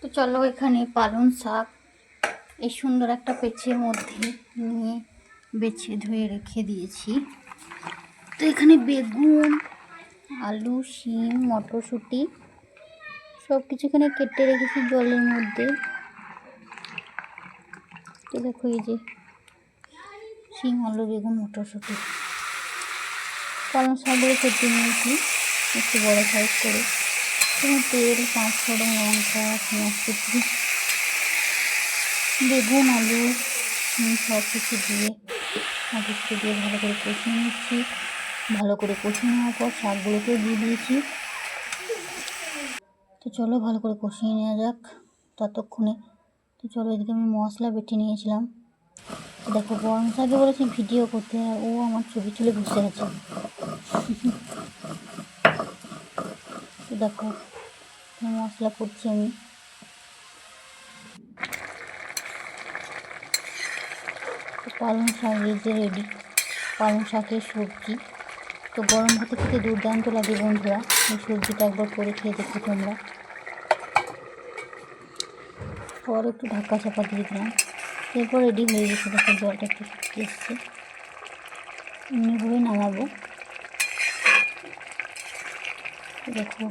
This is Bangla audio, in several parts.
তো চলো এখানে পালং শাক, এই সুন্দর একটা পেঁচের মধ্যে নিয়ে বেছে ধুয়ে রেখে দিয়েছি। তো এখানে বেগুন, আলু, শিম, মটরশুঁটি সব কিছু এখানে কেটে রেখেছি জলের মধ্যে। তো দেখো এই যে শিম, আলু, বেগুন, মটরশুঁটি। পালং শাকগুলো কেটে নিয়েছি, একটু বড়ো সাইজ করে। এবং তেল পাঁচ ফোড়ন লঙ্কা, পেঁয়াজ কুচি, বেগুন, আলু সব কিছু দিয়ে মটরশুঁটি দিয়ে ভালো করে কষিয়ে নিচ্ছি। ভালো করে কষিয়ে নেওয়ার পর শাকগুলোকেও দিয়ে দিয়েছি। তো চলো ভালো করে কষিয়ে নেওয়া যাক ততক্ষণে। তো চলো এদিকে আমি মশলা বেটে নিয়েছিলাম। দেখো, গরম শাকে বলেছি ভিডিও করতে, আর ও আমার ছবি তুলে বসে আছে। দেখো মশলা করছি আমি। পালং শাক এই যে রেডি পালং শাকের সবজি। তো গরম ভাতে খেতে দুর্দান্ত লাগে বন্ধুরা। এই সবজিটা একবার করে খেয়ে দেখো তোমরা। পর একটু ঢাকা চাপা দিয়ে দিলাম। এরপর রেডি হয়ে গেছে দেখো জলটা একটু শুকিয়ে এসছে। এমনিভাবে নামাবো। দেখো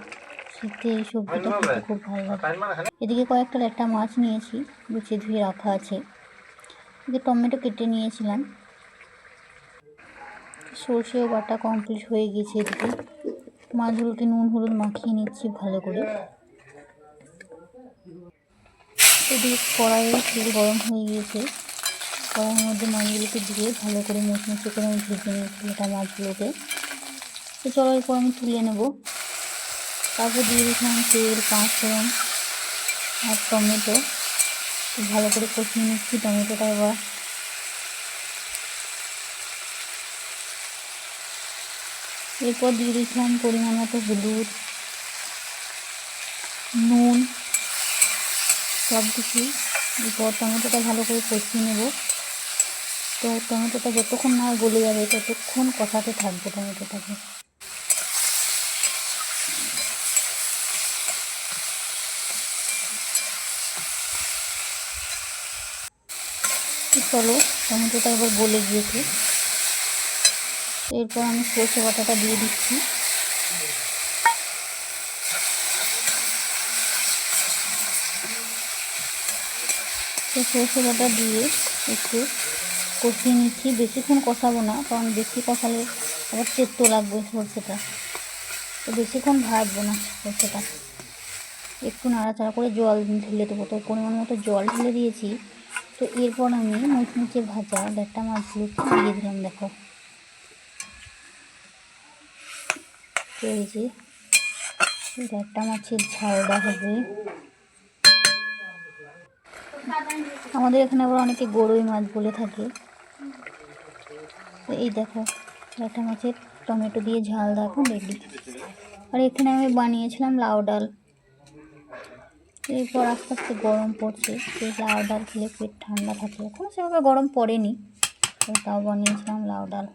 শীতে সবজিটা খেতে খুব ভালো লাগে। এদিকে কয়েকটা একটা মাছ নিয়েছি গুছিয়ে ধুয়ে রাখা আছে। এদিকে টমেটো কেটে নিয়েছিলাম। সর্ষেও বাটা কমপ্লিট হয়ে গেছে এদিকে। মাছগুলোকে নুন হলুদ মাখিয়ে নিচ্ছি ভালো করে। এদিকে কড়াইয়ে তেল গরম হয়ে গিয়েছে। কড়াইয়ের মধ্যে মাছগুলোকে দিয়ে ভালো করে মুচমুচে করে আমি ভেজে নিয়েছি এটা মাছগুলোকে। তো চলো এরপর আমি তুলে নেব। তারপর দিয়ে দিয়েছিলাম, তেল পাঁচ ফোড়ন আর টমেটো। ভালো করে কষিয়ে নিচ্ছি টমেটোটা এবার। এরপর দিয়ে দিয়েছিলাম পরিমাণ মতো হলুদ, নুন সব কিছু এরপর টমেটোটা ভালো করে কষিয়ে নেব। তো টমেটোটা যতক্ষণ না গলে যাবে ততক্ষণ কষাতে থাকবে টমেটোটাকে। চলো, টমেটোটা এবার গলে গিয়েছে। এরপর আমি সর্ষে বাটাটা দিয়ে দিচ্ছি। সর্ষে বাটা দিয়ে একটু কষিয়ে নিচ্ছি। বেশিক্ষণ কষাবো না, কারণ বেশি কষালে আবার তেতো লাগবে সর্ষেটা। তো বেশিক্ষণ ভাজবো না সর্ষেটা। একটু নাড়াচাড়া করে জল ঢেলে দেবো। তো পরিমাণ মতো জল ঢেলে দিয়েছি। তো এরপর আমি মুচমুচে ভাজা ব্যাটা মাছগুলোকে দিয়ে দিলাম দেখো। তো এই যে ব্যাটা মাছের ঝালটা হবে। আমাদের এখানে আবার অনেকে গরুই মাছ বলে থাকে। তো এই দেখো ব্যাটা মাছের টমেটো দিয়ে ঝাল, দেখো রেডি আর এখানে আমি বানিয়েছিলাম লাউ ডাল। এরপর আস্তে আস্তে গরম পড়ছে। সেই লাউ ডাল খেলে পেট ঠান্ডা থাকে। এখন সেভাবে গরম পড়েনি। তাও বানিয়েছিলাম লাউ ডাল।